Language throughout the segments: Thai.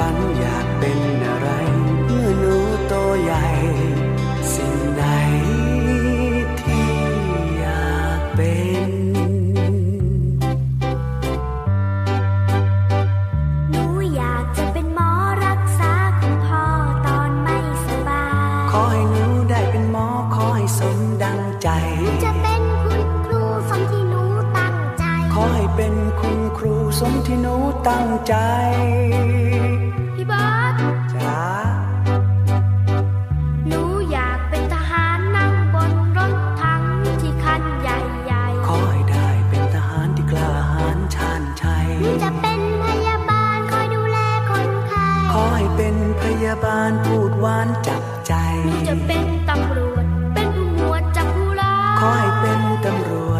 ฝันอยากเป็นอะไร อให้เป็นคุณครูสมที่หนูตั้งใจ พี่เบิร์ดจ้าหนูอยากเป็นทหารนั่งบนรถถังที่คันใหญ่ขอให้ได้เป็นทหารที่กล้าหาญชาญชัยๆหนูจะเป็นพยาบาลคอยดูแลคนไข้ขอให้เป็นพยาบาลพูดหวานจับใจหนูจะเป็นตำรวจ เป็นผู้หมวดจับผู้ร้ายขอให้เป็นตำรวจ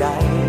ใด